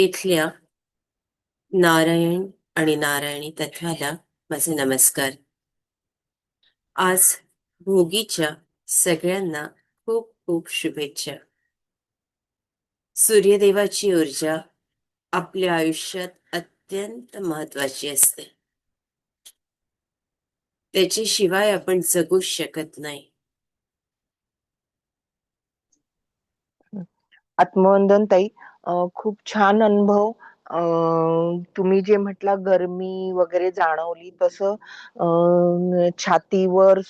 इथल्या नारायण आणि नारायणी तत्वाला माझे नमस्कार. आज भोगीच्या सगळ्यांना खूप खूप शुभेच्छा. सूर्यदेवाची ऊर्जा आपल्या आयुष्यात अत्यंत महत्वाची असते. त्याच्याशिवाय आपण जगू शकत नाही. आत्मवंदन ताई खूप छान अनुभव. तुम्ही जे म्हटला गरमी वगैरे जाणवली तसं छातीवर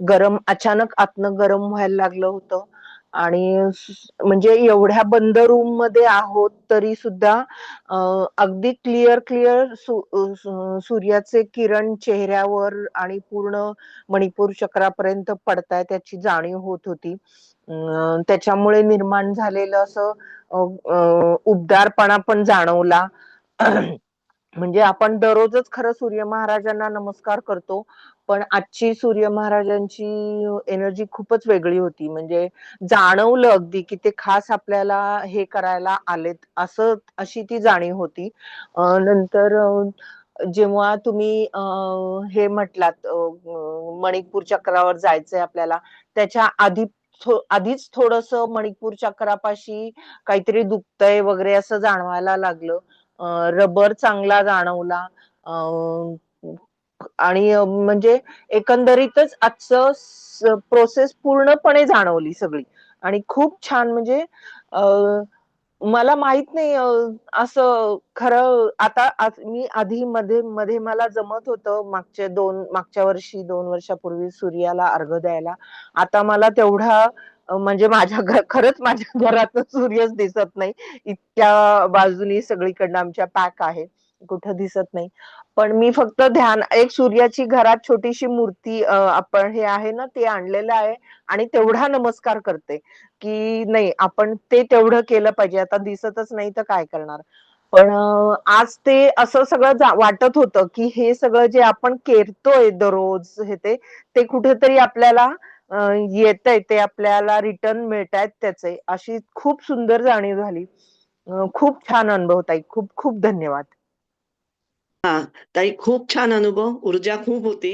गरम अचानक आतनं गरम व्हायला लागलं होतं. आणि म्हणजे एवढ्या बंद रूममध्ये आहोत तरी सुद्धा अगदी क्लिअर क्लिअर सूर्याचे किरण चेहऱ्यावर आणि पूर्ण मणिपूर चक्रापर्यंत पडताय त्याची जाणीव होत होती. त्याच्यामुळे निर्माण झालेलं असं उबदारपणा पण जाणवला. म्हणजे आपण दररोजच खरं सूर्य महाराजांना नमस्कार करतो. पण आजची सूर्य महाराजांची एनर्जी खूपच वेगळी होती. म्हणजे जाणवलं अगदी की ते खास आपल्याला हे करायला आलेत असं अशी ती जाणीव होती. नंतर जेव्हा तुम्ही हे म्हटलात मणिकपूर मणिपूर चक्रावर जायचंय आपल्याला त्याच्या आधी थो- आधीच थोडस मणिपूर चक्रापाशी काहीतरी दुखतंय वगैरे असं जाणवायला लागलं. रबर चांगला जाणवला. आणि म्हणजे एकंदरीतच आजचं प्रोसेस पूर्णपणे जाणवली सगळी. आणि खूप छान म्हणजे मला माहीत नाही असं खरं आता मी आधी मध्ये मध्ये मला जमत होतं मागच्या दोन मागच्या वर्षी दोन वर्षापूर्वी सूर्याला अर्घ द्यायला. आता मला तेवढा म्हणजे माझ्या खरंच माझ्या घरात सूर्यच दिसत नाही. इतक्या बाजूनी सगळीकडनं आमच्या पॅक आहे कुठं दिसत नाही. पण मी फक्त ध्यान एक सूर्याची घरात छोटीशी मूर्ती आपण हे आहे ना ते आणलेलं आहे आणि तेवढा नमस्कार करते की नाही आपण ते तेवढं केलं पाहिजे. आता दिसतच नाही तर काय करणार? पण आज ते असं सगळं वाटत होतं की हे सगळं जे आपण केरतोय दररोज हे ते ते कुठेतरी आपल्याला येत आहे ते आपल्याला रिटर्न मिळत आहेत त्याचे. अशी खूप सुंदर जाणीव झाली. खूप छान अनुभव ताई. खूप खूप धन्यवाद. हा ताई खूप छान अनुभव ऊर्जा खूप होती.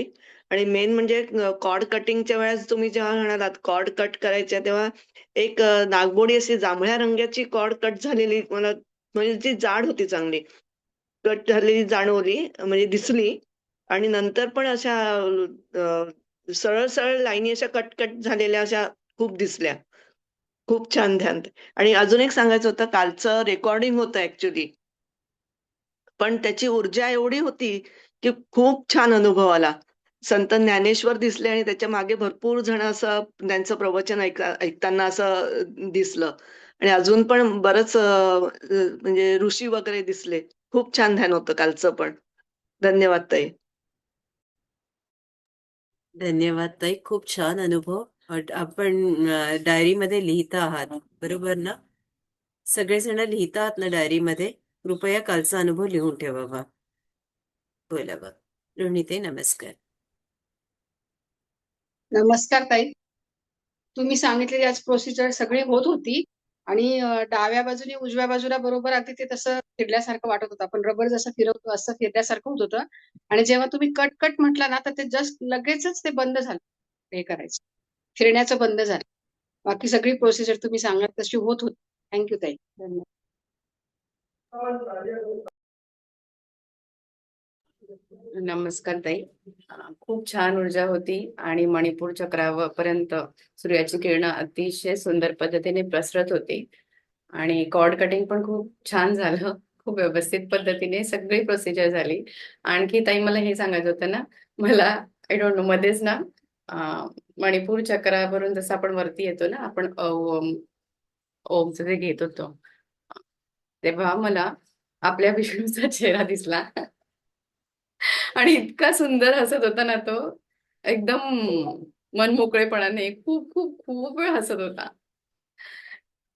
आणि मेन म्हणजे कॉर्ड कटिंगच्या वेळेस तुम्ही जेव्हा म्हणालात कॉर्ड कट करायच्या तेव्हा एक नागबोडी अशी जांभळ्या रंगाची कॉर्ड कट झालेली मला म्हणजे ती जाड होती चांगली. कट झालेली जाणवली म्हणजे दिसली. आणि नंतर पण अशा सरळ सरळ लाईनी अशा कट कट झालेल्या अशा खूप दिसल्या. खूप छान ध्यान. आणि अजून एक सांगायचं होतं कालचं रेकॉर्डिंग होतं ऍक्च्युली पण त्याची ऊर्जा एवढी होती की खूप छान अनुभव आला. संत ज्ञानेश्वर दिसले आणि त्याच्यामागे भरपूर जण असं त्यांचं प्रवचन ऐकताना असं दिसलं. आणि अजून पण बरच म्हणजे ऋषी वगैरे दिसले. खूप छान ध्यान होतं कालचं पण. धन्यवाद ताई. धन्यवाद ताई. खूप छान अनुभव. आपण डायरीमध्ये लिहिता आहात. बरोबर ना? सगळेजण लिहिता आहात ना डायरीमध्ये? कृपया कालचा अनुभव लिहून ठेवावा बोला बघ रोहिणीताई नमस्कार. नमस्कार ताई. तुम्ही सांगितलेली आज प्रोसिजर सगळी होत होती आणि डाव्या बाजूने उजव्या बाजूला बरोबर अगदी ते तसं फिरल्यासारखं वाटत होतं. आपण रबर जसं फिरवतो असं फिरल्यासारखं होत होतं. आणि जेव्हा तुम्ही कट कट म्हटला ना तर ते जस्ट लगेचच ते बंद झालं. हे करायचं. फिरण्याचं बंद झालं. बाकी सगळी प्रोसिजर तुम्ही सांगत तशी होत होती. थँक्यू ताई. धन्यवाद. नमस्कार ताई. खूप छान ऊर्जा होती आणि मणिपूर चक्रापर्यंत सूर्याची किरणं अतिशय सुंदर पद्धतीने प्रसरत होती. आणि कॉर्ड कटिंग पण खूप छान झालं. खूप व्यवस्थित पद्धतीने सगळी प्रोसिजर झाली. आणखी ताई मला हे सांगायचं होतं ना मला आय डोंट नो मध्येच ना मणिपूर चक्रावरून जसं आपण वरती येतो ना आपण ओम ओमचं जे घेत होतो. तेव्हा मला आपल्या विष्णूचा चेहरा दिसला. आणि इतका सुंदर हसत होता ना तो. एकदम मन मोकळेपणाने खूप खूप खूप वेळ हसत होता.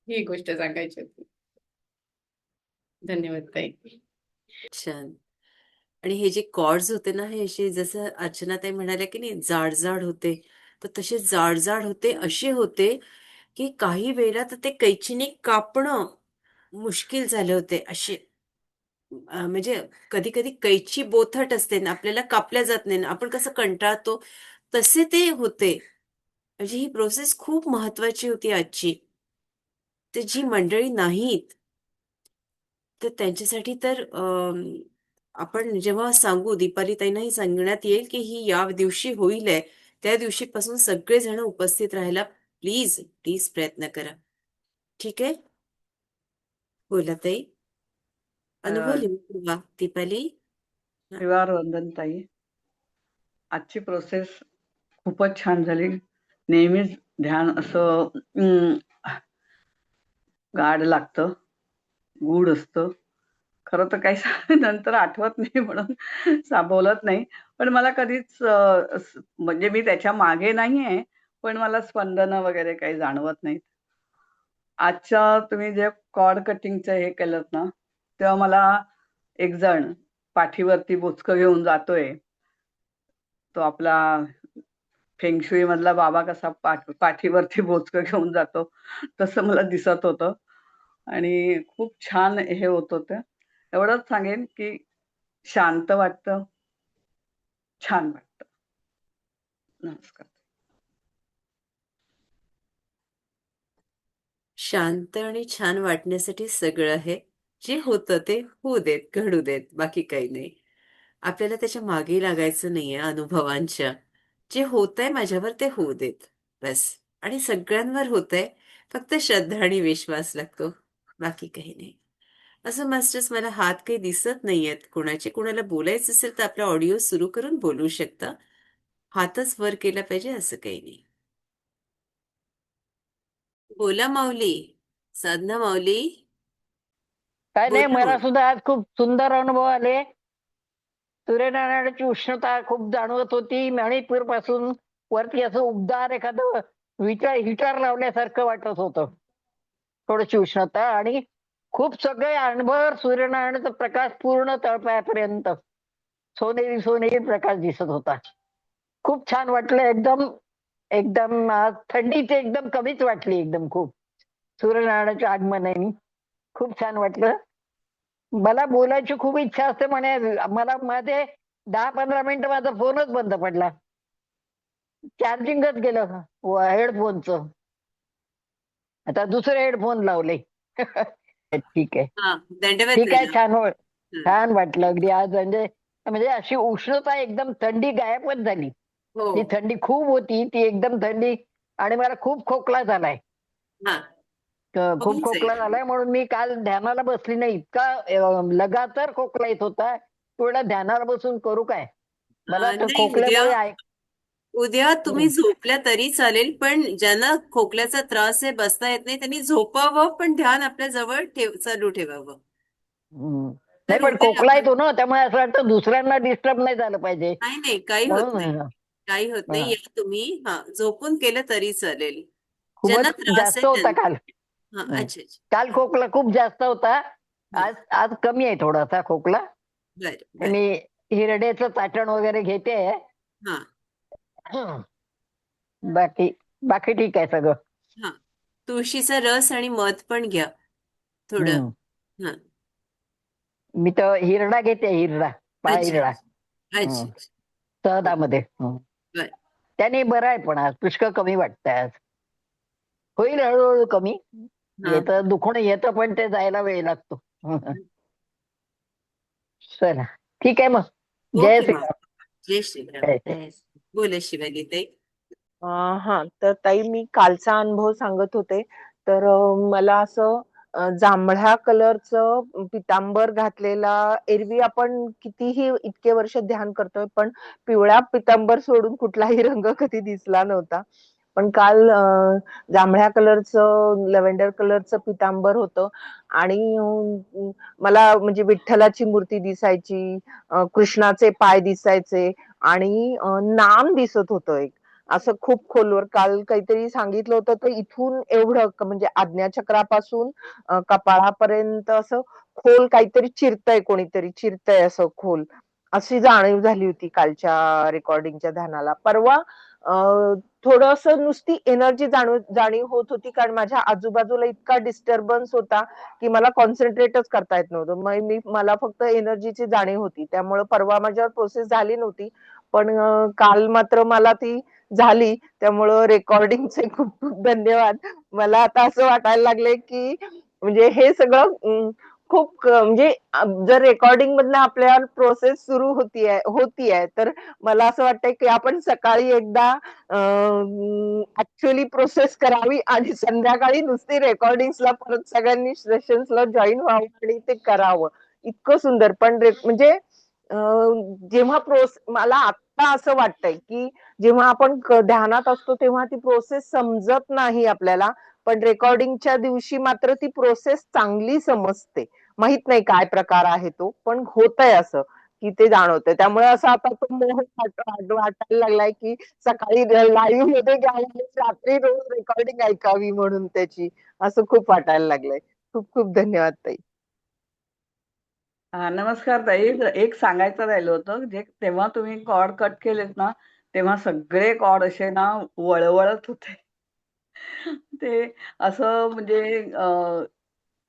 ही गोष्ट सांगायची होती. धन्यवाद ताई. छान. आणि हे जे कॉर्ड्स होते ना हे असे जसं अर्चनाताई म्हणाल्या की नाही जाड जाड होते. तर तसे जाड जाड होते असे होते की काही वेळा तर ते कैचीने कापणं मुश्किल झाले होते असे म्हणजे कधी कधी कैची बोथट असते ना आपल्याला कापल्या जात नाही ना आपण कसं कंटाळतो तसे ते होते. म्हणजे ही प्रोसेस खूप महत्वाची होती आजची. तर जी मंडळी नाहीत तर त्यांच्यासाठी तर आपण जेव्हा सांगू दीपालीताईंनाही सांगण्यात येईल की ही या दिवशी होईल आहे त्या दिवशीपासून सगळेजण उपस्थित राहायला प्लीज प्लीज प्रयत्न करा. ठीक आहे? बोला ताई अनुभव अ, लिहून वा दीपाली. परिवार वंदन ताई आजची प्रोसेस खूपच छान झाली. नेहमीच ध्यान असं अं, गाढ लागतं गूढ असतं. खरं तर काही सा- नंतर आठवत नाही म्हणून सा बोलत नाही. पण मला कधीच अं, स- म्हणजे मी त्याच्यामागे नाहीये पण मला स्पंदन वगैरे काही जाणवत नाहीत. आजच्या तुम्ही जे कॉर्ड कटिंगचं हे केलं ना तेव्हा मला एक जण पाठीवरती बुचकं घेऊन जातोय. तो आपला फेंगशुई मधला बाबा कसा पाठ पाठीवरती बोचकं घेऊन जातो तसं मला दिसत होतं. आणि खूप छान हे होत होतं. एवढंच सांगेन की शांत वाटतं छान वाटतं. नमस्कार. शांत आणि छान वाटण्यासाठी सगळं आहे. जे होतं ते होऊ देत घडू देत बाकी काही नाही. आपल्याला त्याच्यामागे लागायचं नाहीये अनुभवांच्या. जे होतंय माझ्यावर ते होऊ देत. बस. आणि सगळ्यांवर होतंय. फक्त श्रद्धा आणि विश्वास लागतो. बाकी काही नाही. असं मास्टर्स मला हात काही दिसत नाहीयेत. कोणाचे कोणाला बोलायचं असेल तर आपला ऑडिओ सुरू करून बोलू शकता. हातच वर केला पाहिजे असं काही नाही. बोला माऊली. साधना माऊली. काय नाही बोला. मला. सुद्धा आज खूप सुंदर अनुभव आले. सूर्यनारायणाची उष्णता खूप जाणवत होती. मणिपूरपासून वरती असं उबदार एखादं विटर हिटर लावल्यासारखं वाटत होतं. थोडीशी उष्णता आणि खूप सगळे अनुभव सूर्यनारायणाचा प्रकाश पूर्ण तळपायापर्यंत. सोनेरी सोनेरी प्रकाश दिसत होता. खूप छान वाटलं एकदम. एकदम आज थंडीची एकदम कमीच वाटली एकदम खूप. सूर्यनारायणाच्या आगमनाने खूप छान वाटलं. मला बोलायची खूप इच्छा असते म्हणे मला मध्ये दहा पंधरा मिनिटं माझा फोनच बंद पडला. चार्जिंगच गेलं हेडफोनचं. आता दुसरे हेडफोन लावले. ठीक आहे. ठीक आहे. छान हं. छान वाटलं अगदी आज. म्हणजे म्हणजे अशी उष्णता एकदम थंडी गायबच झाली. ती थंडी खूप होती ती एकदम थंडी आणि मला खूप खोकला झालाय. हा. खूप खोकला. झालाय म्हणून मी काल ध्यानाला बसली नाही. इतका लगातार खोकला येत होता. थोडा ध्यानाला बसून करू काय? मला खोकल्यामुळे उद्या- तुम्ही हं. झोपल्या तरी चालेल पण ज्यांना खोकल्याचा त्रास आहे बसता येत नाही त्यांनी झोपावं पण ध्यान आपल्या जवळ ठेव चालू ठेवावं. नाही पण खोकला येतो ना त्यामुळे असं वाटतं दुसऱ्यांना डिस्टर्ब नाही झालं पाहिजे. नाही नाही काही होत म्हणून नाही. हं. काही होत नाही. या तुम्ही हा झोपून केलं तरी चालेल. ज्यांना खूपच त्रास जास्त आहे होता त्यांना- काल. हा. अच्छा अच्छा. काल खोकला खूप जास्त होता. आज आज कमी आहे थोडासा खोकला. बर बर. मी हिरड्याचं चाटण वगैरे घेते. हा. बाकी बाकी ठीक आहे सगळं. तुळशीचा रस आणि मध पण घ्या. थोडं. हम्म. हा. मी तर हिरडा घेते हिरडा पाय अच्छा हिरडा अच्छा सहदामध्ये हं. त्याने बरं आहे पण आज पुष्कळ कमी वाटतंय आज. होईल हळूहळू कमी. येतं दुखणं येतं पण ते जायला वेळ लागतो. चला ठीक आहे मग. जय श्रीराम जय श्रीराम. बोला अं, हा तर ताई मी कालचा अनुभव सांगत होते. तर मला असं जांभळ्या कलरचं पितांबर घातलेला एरवी आपण कितीही इतके वर्ष ध्यान करतोय पण पिवळा पितांबर सोडून कुठलाही रंग कधी दिसला नव्हता. पण काल जांभळ्या कलरचं लव्हेंडर कलरचं पितांबर होतं आणि मला म्हणजे विठ्ठलाची मूर्ती दिसायची कृष्णाचे पाय दिसायचे आणि नाम दिसत होतं एक. असं खूप खोलवर काल काहीतरी सांगितलं होतं तर इथून एवढं म्हणजे आज्ञाचक्रापासून कपाळापर्यंत असं खोल काहीतरी चिरतय कोणीतरी चिरतय असं खोल. अशी जाणीव झाली होती कालच्या रेकॉर्डिंगच्या ध्यानाला. परवा थोडस नुसती एनर्जी जाणीव जाणीव होत होती कारण माझ्या आजूबाजूला इतका डिस्टर्बन्स होता की मला कॉन्सन्ट्रेटच करता येत नव्हतं. मग मी मला फक्त एनर्जीची जाणीव होती. त्यामुळे परवा माझ्यावर प्रोसेस झाली नव्हती. पण काल मात्र मला ती झाली. त्यामुळं रेकॉर्डिंगचे खूप खूप धन्यवाद. मला आता असं वाटायला लागले की म्हणजे हे सगळं खूप म्हणजे जर रेकॉर्डिंग मधनं आपल्या प्रोसेस सुरू होती आहे होती आहे तर मला असं वाटतंय की आपण सकाळी एकदा ऍक्च्युअली प्रोसेस करावी आणि संध्याकाळी नुसती रेकॉर्डिंगला परत सगळ्यांनी सेशन्सला जॉईन व्हावं आणि ते करावं. इतकं सुंदर. पण म्हणजे जेव्हा प्रोस मला आता असं वाटतंय की जेव्हा आपण ध्यानात असतो तेव्हा ती प्रोसेस समजत नाही आपल्याला. पण रेकॉर्डिंगच्या दिवशी मात्र ती प्रोसेस चांगली समजते. माहीत नाही काय प्रकार आहे तो पण होतय असं की ते जाणवतंय. त्यामुळे असं आता तो मोह वाटायला लागलाय की सकाळी लाईव्हमध्ये रात्री रोज रेकॉर्डिंग ऐकावी म्हणून त्याची असं खूप वाटायला लागलंय. खूप खूप धन्यवाद ताई. हा नमस्कार ताई. एक सांगायचं राहिलं होतं जे तेव्हा तुम्ही कॉर्ड कट केलेत ना तेव्हा सगळे कॉर्ड असे ना वळवळत होते. ते असं म्हणजे अं,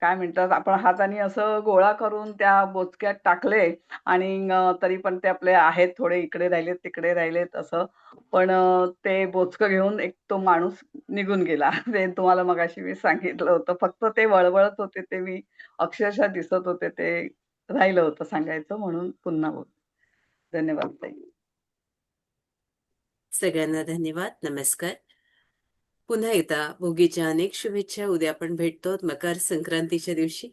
काय म्हणतात आपण हाताने असं गोळा करून त्या बोचक्यात टाकले आणि अं, तरी पण ते आपले आहेत थोडे इकडे राहिलेत तिकडे राहिलेत असं. पण अं, ते बोचकं घेऊन एक तो माणूस निघून गेला. ते तुम्हाला मगाशी मी सांगितलं होतं. फक्त ते वळवळत होते ते मी अक्षरशः दिसत होते ते राहिलं होतं सांगायचं म्हणून पुन्हा बोल. धन्यवाद ताई. सगळ्यांना धन्यवाद नमस्कार. पुन्हा एकदा भोगीच्या अनेक शुभेच्छा. उद्या आपण भेटतो मकर संक्रांतीच्या दिवशी.